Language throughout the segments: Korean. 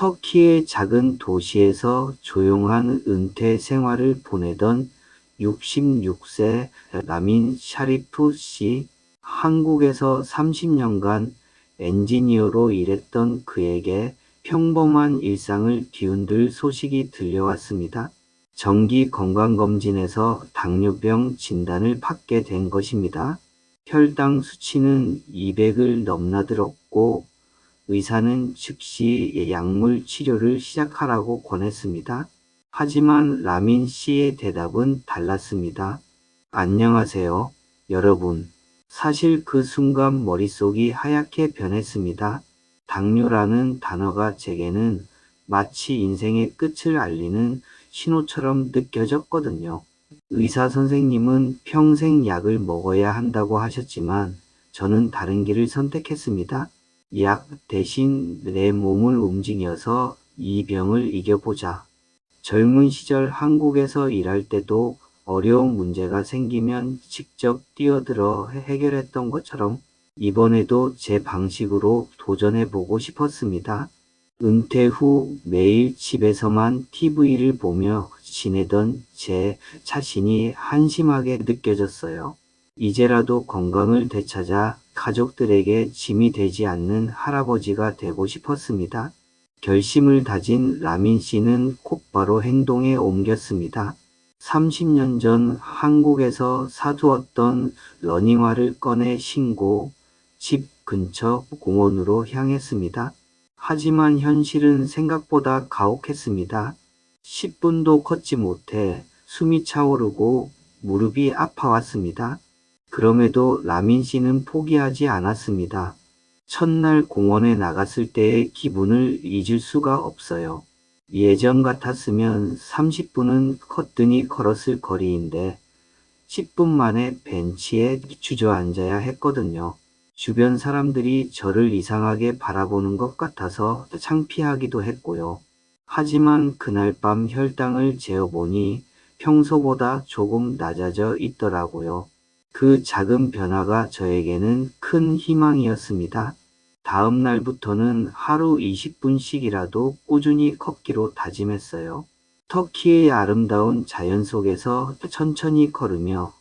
터키의 작은 도시에서 조용한 은퇴 생활을 보내던 66세 라민 샤리프 씨, 한국에서 30년간 엔지니어로 일했던 그에게 평범한 일상을 뒤흔들 소식이 들려왔습니다. 정기 건강검진에서 당뇨병 진단을 받게 된 것입니다. 혈당 수치는 200을 넘나들었고 의사는 즉시 약물 치료를 시작하라고 권했습니다. 하지만 라민 씨의 대답은 달랐습니다. 안녕하세요, 여러분. 사실 그 순간 머릿속이 하얗게 변했습니다. 당뇨라는 단어가 제게는 마치 인생의 끝을 알리는 신호처럼 느껴졌거든요. 의사 선생님은 평생 약을 먹어야 한다고 하셨지만 저는 다른 길을 선택했습니다. 약 대신 내 몸을 움직여서 이 병을 이겨보자. 젊은 시절 한국에서 일할 때도 어려운 문제가 생기면 직접 뛰어들어 해결했던 것처럼 이번에도 제 방식으로 도전해보고 싶었습니다. 은퇴 후 매일 집에서만 TV를 보며 지내던 제 자신이 한심하게 느껴졌어요. 이제라도 건강을 되찾아 가족들에게 짐이 되지 않는 할아버지가 되고 싶었습니다. 결심을 다진 라민 씨는 곧바로 행동에 옮겼습니다. 30년 전 한국에서 사두었던 러닝화를 꺼내 신고 집 근처 공원으로 향했습니다. 하지만 현실은 생각보다 가혹했습니다. 10분도 걷지 못해 숨이 차오르고 무릎이 아파왔습니다. 그럼에도 라민 씨는 포기하지 않았습니다. 첫날 공원에 나갔을 때의 기분을 잊을 수가 없어요. 예전 같았으면 30분은 걷더니 걸었을 거리인데 10분 만에 벤치에 주저앉아야 했거든요. 주변 사람들이 저를 이상하게 바라보는 것 같아서 창피하기도 했고요. 하지만 그날 밤 혈당을 재어보니 평소보다 조금 낮아져 있더라고요. 그 작은 변화가 저에게는 큰 희망이었습니다. 다음 날부터는 하루 20분씩이라도 꾸준히 걷기로 다짐했어요. 터키의 아름다운 자연 속에서 천천히 걸으며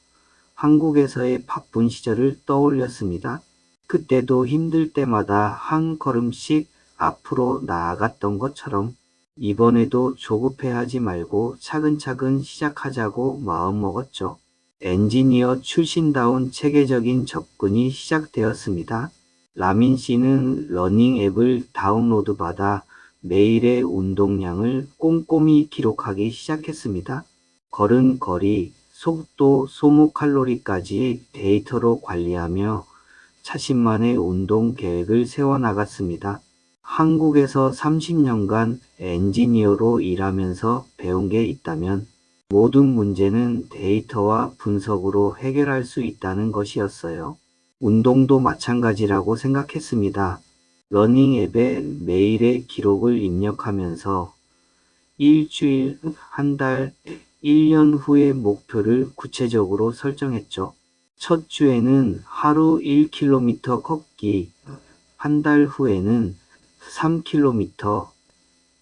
한국에서의 바쁜 시절을 떠올렸습니다. 그때도 힘들 때마다 한 걸음씩 앞으로 나아갔던 것처럼 이번에도 조급해하지 말고 차근차근 시작하자고 마음먹었죠. 엔지니어 출신다운 체계적인 접근이 시작되었습니다. 라민 씨는 러닝 앱을 다운로드 받아 매일의 운동량을 꼼꼼히 기록하기 시작했습니다. 걸은 거리, 속도, 소모 칼로리까지 데이터로 관리하며 자신만의 운동 계획을 세워나갔습니다. 한국에서 30년간 엔지니어로 일하면서 배운 게 있다면 모든 문제는 데이터와 분석으로 해결할 수 있다는 것이었어요. 운동도 마찬가지라고 생각했습니다. 러닝 앱에 매일의 기록을 입력하면서 일주일, 한 달, 1년 후의 목표를 구체적으로 설정했죠. 첫 주에는 하루 1km 걷기, 한 달 후에는 3km,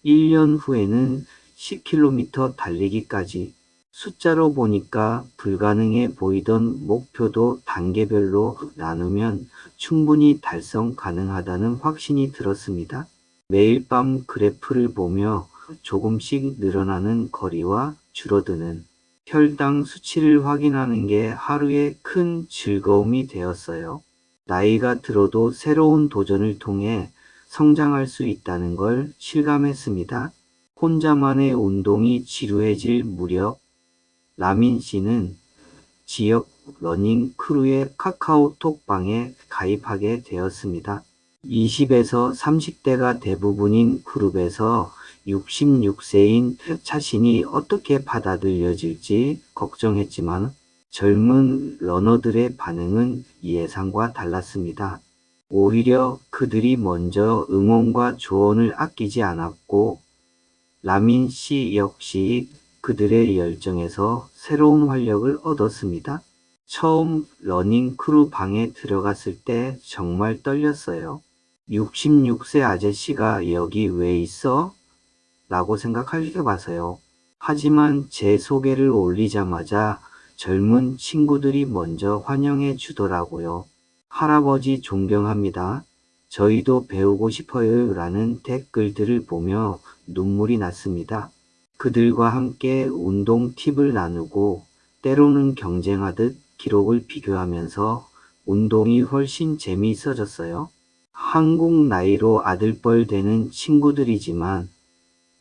1년 후에는 10km 달리기까지 숫자로 보니까 불가능해 보이던 목표도 단계별로 나누면 충분히 달성 가능하다는 확신이 들었습니다. 매일 밤 그래프를 보며 조금씩 늘어나는 거리와 줄어드는 혈당 수치를 확인하는 게 하루의 큰 즐거움이 되었어요. 나이가 들어도 새로운 도전을 통해 성장할 수 있다는 걸 실감했습니다. 혼자만의 운동이 지루해질 무렵 라민 씨는 지역 러닝 크루의 카카오톡방에 가입하게 되었습니다. 20에서 30대가 대부분인 그룹에서 66세인 자신이 어떻게 받아들여질지 걱정했지만 젊은 러너들의 반응은 예상과 달랐습니다. 오히려 그들이 먼저 응원과 조언을 아끼지 않았고 라민 씨 역시 그들의 열정에서 새로운 활력을 얻었습니다. 처음 러닝 크루 방에 들어갔을 때 정말 떨렸어요. 66세 아저씨가 여기 왜 있어? 라고 생각하게 봐서요. 하지만 제 소개를 올리자마자 젊은 친구들이 먼저 환영해 주더라고요. 할아버지 존경합니다. 저희도 배우고 싶어요. 라는 댓글들을 보며 눈물이 났습니다. 그들과 함께 운동 팁을 나누고 때로는 경쟁하듯 기록을 비교하면서 운동이 훨씬 재미있어졌어요. 한국 나이로 아들뻘 되는 친구들이지만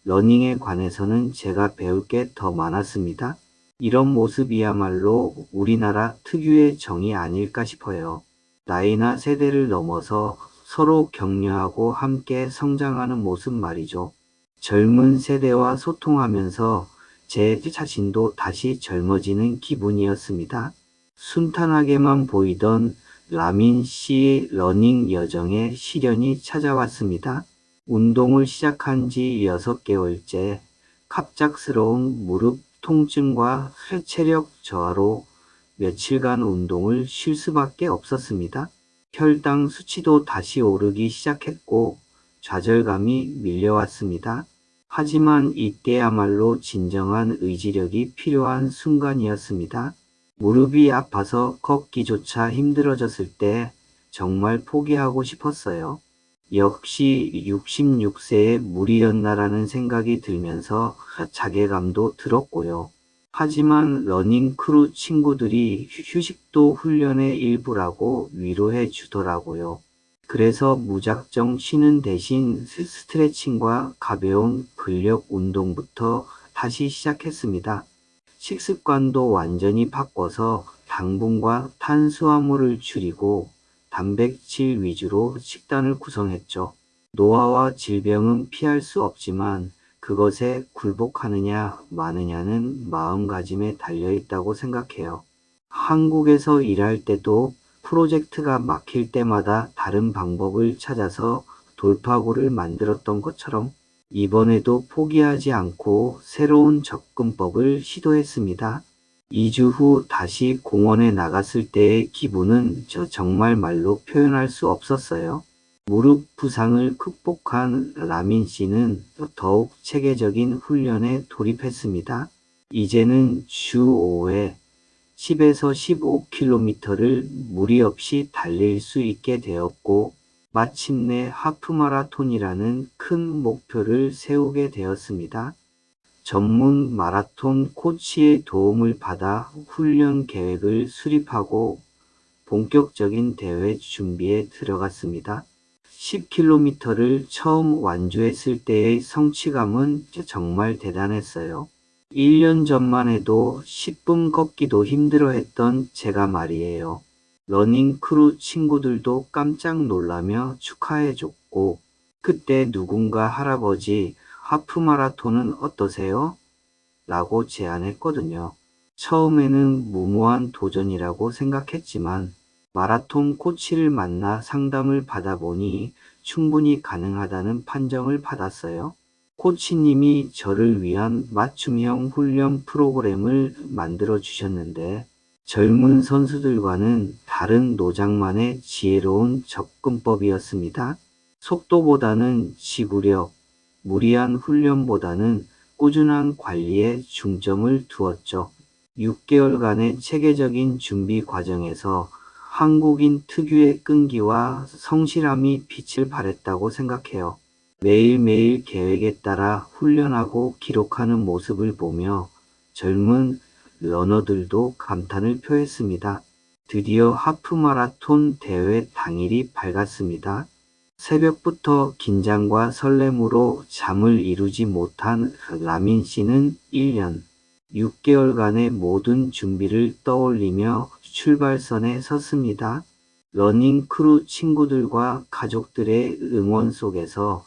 러닝에 관해서는 제가 배울 게 더 많았습니다. 이런 모습이야말로 우리나라 특유의 정이 아닐까 싶어요. 나이나 세대를 넘어서 서로 격려하고 함께 성장하는 모습 말이죠. 젊은 세대와 소통하면서 제 자신도 다시 젊어지는 기분이었습니다. 순탄하게만 보이던 라민 씨의 러닝 여정에 시련이 찾아왔습니다. 운동을 시작한 지 6개월째 갑작스러운 무릎 통증과 체력 저하로 며칠간 운동을 쉴 수밖에 없었습니다. 혈당 수치도 다시 오르기 시작했고 좌절감이 밀려왔습니다. 하지만 이때야말로 진정한 의지력이 필요한 순간이었습니다. 무릎이 아파서 걷기조차 힘들어졌을 때 정말 포기하고 싶었어요. 역시 66세의 무리였나라는 생각이 들면서 자괴감도 들었고요. 하지만 러닝 크루 친구들이 휴식도 훈련의 일부라고 위로해 주더라고요. 그래서 무작정 쉬는 대신 스트레칭과 가벼운 근력 운동부터 다시 시작했습니다. 식습관도 완전히 바꿔서 당분과 탄수화물을 줄이고 단백질 위주로 식단을 구성했죠. 노화와 질병은 피할 수 없지만 그것에 굴복하느냐 마느냐는 마음가짐에 달려 있다고 생각해요. 한국에서 일할 때도 프로젝트가 막힐 때마다 다른 방법을 찾아서 돌파구를 만들었던 것처럼 이번에도 포기하지 않고 새로운 접근법을 시도했습니다. 2주 후 다시 공원에 나갔을 때의 기분은 저 정말 말로 표현할 수 없었어요. 무릎 부상을 극복한 라민 씨는 더욱 체계적인 훈련에 돌입했습니다. 이제는 주 5회 10에서 15km를 무리 없이 달릴 수 있게 되었고 마침내 하프마라톤이라는 큰 목표를 세우게 되었습니다. 전문 마라톤 코치의 도움을 받아 훈련 계획을 수립하고 본격적인 대회 준비에 들어갔습니다. 10km를 처음 완주했을 때의 성취감은 정말 대단했어요. 1년 전만 해도 10분 걷기도 힘들어 했던 제가 말이에요. 러닝 크루 친구들도 깜짝 놀라며 축하해 줬고, 그때 누군가 할아버지 하프 마라톤은 어떠세요? 라고 제안했거든요. 처음에는 무모한 도전이라고 생각했지만 마라톤 코치를 만나 상담을 받아보니 충분히 가능하다는 판정을 받았어요. 코치님이 저를 위한 맞춤형 훈련 프로그램을 만들어 주셨는데 젊은 선수들과는 다른 노장만의 지혜로운 접근법이었습니다. 속도보다는 지구력, 무리한 훈련보다는 꾸준한 관리에 중점을 두었죠. 6개월간의 체계적인 준비 과정에서 한국인 특유의 끈기와 성실함이 빛을 발했다고 생각해요. 매일매일 계획에 따라 훈련하고 기록하는 모습을 보며 젊은 러너들도 감탄을 표했습니다. 드디어 하프마라톤 대회 당일이 밝았습니다. 새벽부터 긴장과 설렘으로 잠을 이루지 못한 라민 씨는 1년 6개월간의 모든 준비를 떠올리며 출발선에 섰습니다. 러닝 크루 친구들과 가족들의 응원 속에서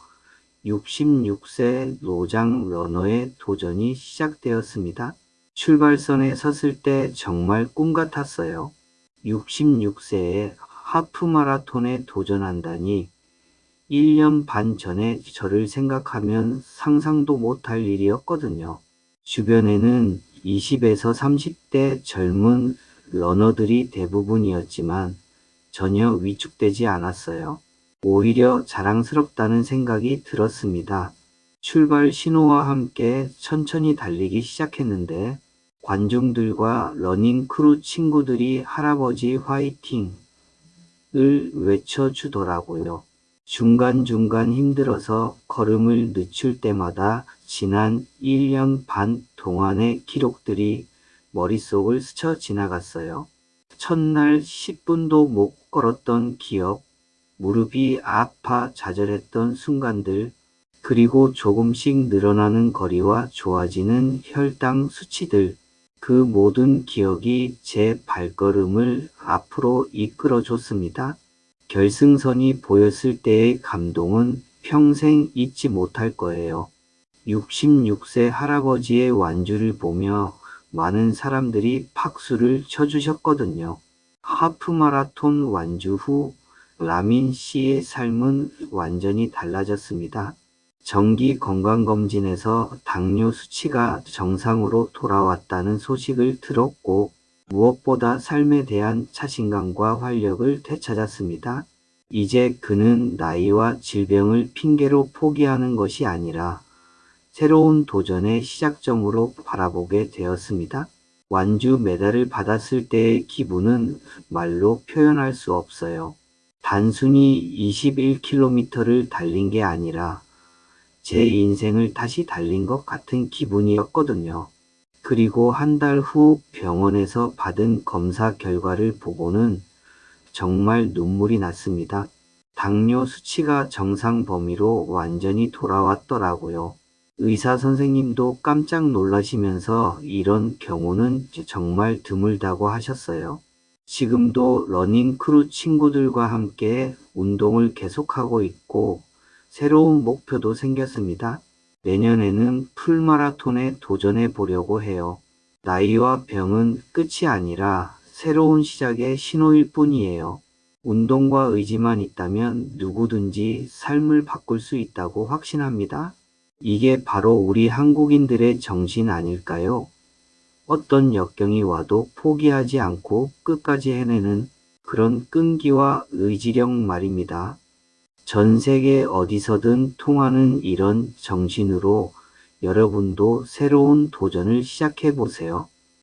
66세 노장 러너의 도전이 시작되었습니다. 출발선에 섰을 때 정말 꿈 같았어요. 66세에 하프 마라톤에 도전한다니 1년 반 전에 저를 생각하면 상상도 못할 일이었거든요. 주변에는 20에서 30대 젊은 러너들이 대부분이었지만 전혀 위축되지 않았어요. 오히려 자랑스럽다는 생각이 들었습니다. 출발 신호와 함께 천천히 달리기 시작했는데 관중들과 러닝 크루 친구들이 할아버지 화이팅을 외쳐주더라고요. 중간중간 힘들어서 걸음을 늦출 때마다 지난 1년 반 동안의 기록들이 머릿속을 스쳐 지나갔어요. 첫날 10분도 못 걸었던 기억, 무릎이 아파 좌절했던 순간들, 그리고 조금씩 늘어나는 거리와 좋아지는 혈당 수치들, 그 모든 기억이 제 발걸음을 앞으로 이끌어 줬습니다. 결승선이 보였을 때의 감동은 평생 잊지 못할 거예요. 66세 할아버지의 완주를 보며 많은 사람들이 박수를 쳐주셨거든요. 하프 마라톤 완주 후 라민 씨의 삶은 완전히 달라졌습니다. 정기 건강검진에서 당뇨 수치가 정상으로 돌아왔다는 소식을 들었고 무엇보다 삶에 대한 자신감과 활력을 되찾았습니다. 이제 그는 나이와 질병을 핑계로 포기하는 것이 아니라 새로운 도전의 시작점으로 바라보게 되었습니다. 완주 메달을 받았을 때의 기분은 말로 표현할 수 없어요. 단순히 21km를 달린 게 아니라 제 인생을 다시 달린 것 같은 기분이었거든요. 그리고 한 달 후 병원에서 받은 검사 결과를 보고는 정말 눈물이 났습니다. 당뇨 수치가 정상 범위로 완전히 돌아왔더라고요. 의사 선생님도 깜짝 놀라시면서 이런 경우는 정말 드물다고 하셨어요. 지금도 러닝 크루 친구들과 함께 운동을 계속하고 있고 새로운 목표도 생겼습니다. 내년에는 풀마라톤에 도전해 보려고 해요. 나이와 병은 끝이 아니라 새로운 시작의 신호일 뿐이에요. 운동과 의지만 있다면 누구든지 삶을 바꿀 수 있다고 확신합니다. 이게 바로 우리 한국인들의 정신 아닐까요? 어떤 역경이 와도 포기하지 않고 끝까지 해내는 그런 끈기와 의지력 말입니다. 전 세계 어디서든 통하는 이런 정신으로 여러분도 새로운 도전을 시작해 보세요.